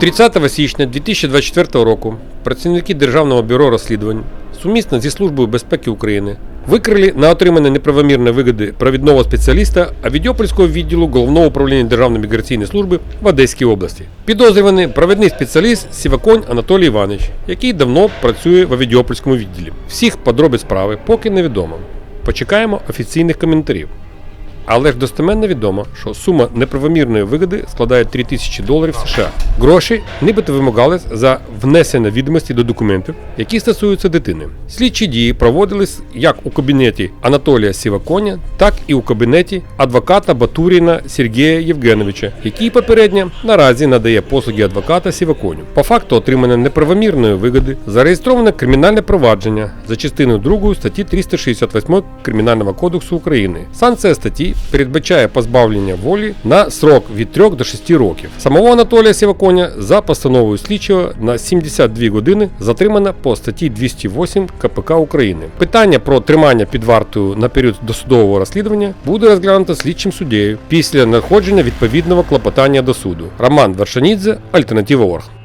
30 січня 2024 року працівники Державного бюро розслідувань сумісно зі Службою безпеки України викрили на отримане неправомірне вигоди провідного спеціаліста Авідьопольського відділу Головного управління Державної міграційної служби в Одеській області. Підозрюваний провідний спеціаліст Сіваконь Анатолій Іванович, який давно працює в Авідьопольському відділі. Всіх подробиць справи поки невідомо. Почекаємо офіційних коментарів. Але ж достеменно відомо, що сума неправомірної вигоди складає 3 тисячі доларів США. Гроші нібито вимагались за внесення відомості до документів, які стосуються дитини. Слідчі дії проводились як у кабінеті Анатолія Сіваконя, так і у кабінеті адвоката Батуріна Сергія Євгеновича, який попередньо наразі надає послуги адвоката Сіваконю. По факту отримання неправомірної вигоди зареєстроване кримінальне провадження за частиною 2 статті 368 Кримінального кодексу України. Санкція статті передбачає позбавлення волі на срок від 3 до 6 років. Самого Анатолія Сіваконя за постановою слідчого на 72 години затримано по статті 208 КПК України. Питання про тримання під вартою на період досудового розслідування буде розглянуто слідчим суддею після надходження відповідного клопотання до суду. Роман Вершанідзе, Альтернатива Орг.